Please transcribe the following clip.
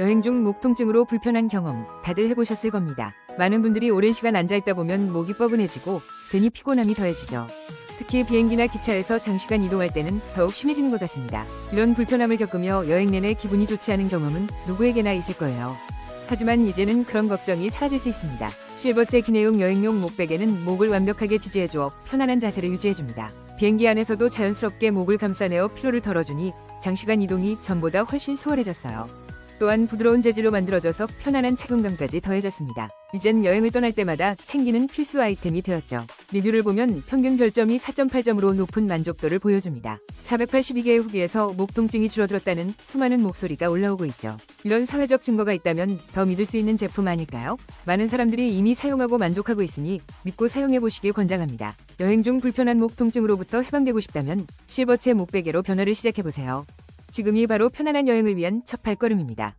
여행 중 목 통증으로 불편한 경험 다들 해보셨을 겁니다. 많은 분들이 오랜 시간 앉아있다 보면 목이 뻐근해지고 괜히 피곤함이 더해지죠. 특히 비행기나 기차에서 장시간 이동할 때는 더욱 심해지는 것 같습니다. 이런 불편함을 겪으며 여행 내내 기분이 좋지 않은 경험은 누구에게나 있을 거예요. 하지만 이제는 그런 걱정이 사라질 수 있습니다. 실버체 기내용 여행용 목베개는 목을 완벽하게 지지해주어 편안한 자세를 유지해줍니다. 비행기 안에서도 자연스럽게 목을 감싸내어 피로를 덜어주니 장시간 이동이 전보다 훨씬 수월해졌어요. 또한 부드러운 재질로 만들어져서 편안한 착용감까지 더해졌습니다. 이젠 여행을 떠날 때마다 챙기는 필수 아이템이 되었죠. 리뷰를 보면 평균 별점이 4.8점으로 높은 만족도를 보여줍니다. 482개의 후기에서 목 통증이 줄어들었다는 수많은 목소리가 올라오고 있죠. 이런 사회적 증거가 있다면 더 믿을 수 있는 제품 아닐까요? 많은 사람들이 이미 사용하고 만족하고 있으니 믿고 사용해 보시길 권장합니다. 여행 중 불편한 목 통증으로부터 해방되고 싶다면 실버체 목베개로 변화를 시작해 보세요. 지금이 바로 편안한 여행을 위한 첫 발걸음입니다.